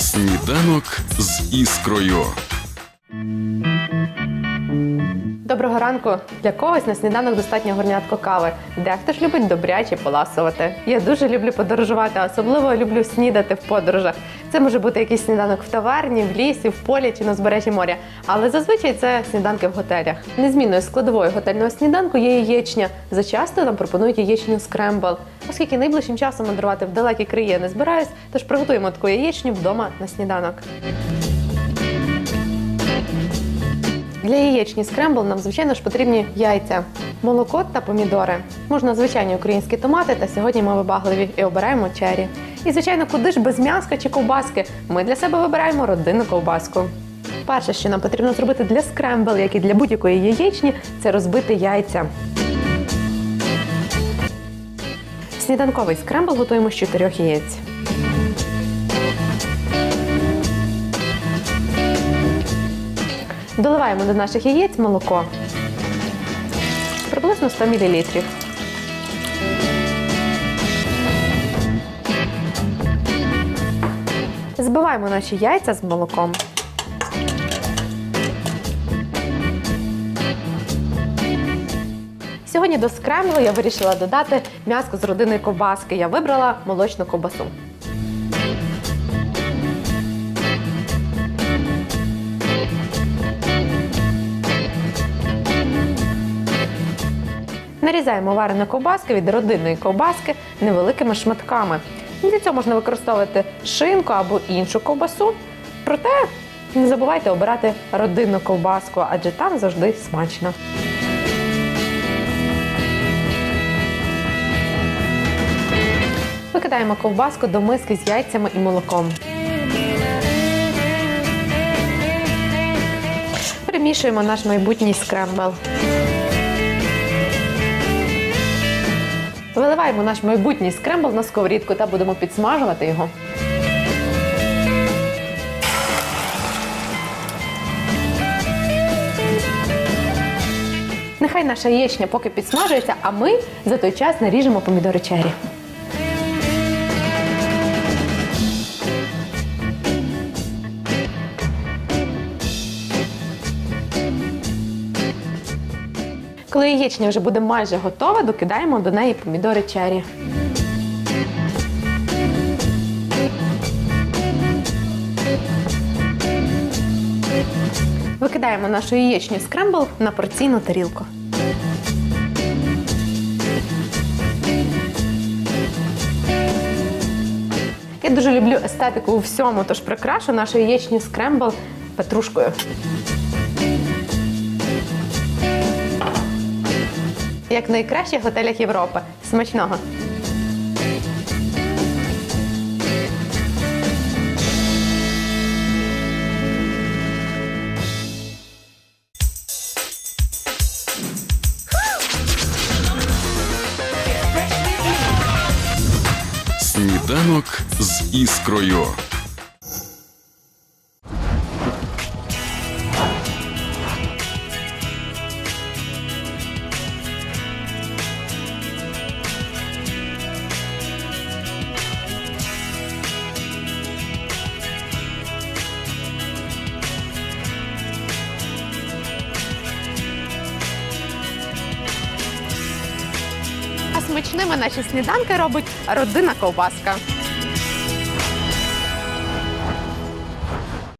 Сніданок з іскрою. Доброго ранку. Для когось на сніданок достатньо горнятко кави. Дехто ж любить добряче поласувати. Я дуже люблю подорожувати, особливо люблю снідати в подорожах. Це може бути якийсь сніданок в таверні, в лісі, в полі чи на узбережжі моря. Але зазвичай це сніданки в готелях. Незмінною складовою готельного сніданку є яєчня. Зачасто нам пропонують яєчню скрембл. Оскільки найближчим часом мандрувати в далекі краї не збираюсь, тож приготуємо таку яєчню вдома на сніданок. Для яєчні скрембл нам, звичайно ж, потрібні яйця, молоко та помідори. Можна звичайні українські томати, та сьогодні ми вибагливі і обираємо чері. І, звичайно, куди ж без м'яска чи ковбаски? Ми для себе вибираємо родинну ковбаску. Перше, що нам потрібно зробити для скрембл, як і для будь-якої яєчні, це розбити яйця. Сніданковий скрембл готуємо з чотирьох яєць. Доливаємо до наших яєць молоко. Приблизно 100 мл. Збиваємо наші яйця з молоком. Сьогодні до скремблу я вирішила додати м'яско з родинної ковбаски. Я вибрала молочну ковбасу. Нарізаємо варену ковбаску від родинної ковбаски невеликими шматками. Для цього можна використовувати шинку або іншу ковбасу. Проте не забувайте обирати родинну ковбаску, адже там завжди смачно. Викидаємо ковбаску до миски з яйцями і молоком. Перемішуємо наш майбутній скрембл. Виливаємо наш майбутній скрембл на сковорідку та будемо підсмажувати його. Нехай наша яєчня поки підсмажується, а ми за той час наріжемо помідори чері. Коли яєчня вже буде майже готова, докидаємо до неї помідори чері. Викидаємо нашу яєчню скрембл на порційну тарілку. Я дуже люблю естетику у всьому, тож прикрашу нашу яєчню скрембл петрушкою. Як в найкращих готелях Європи. Смачного! Сніданок з іскрою. Смачними наші сніданки робить родина ковбаска.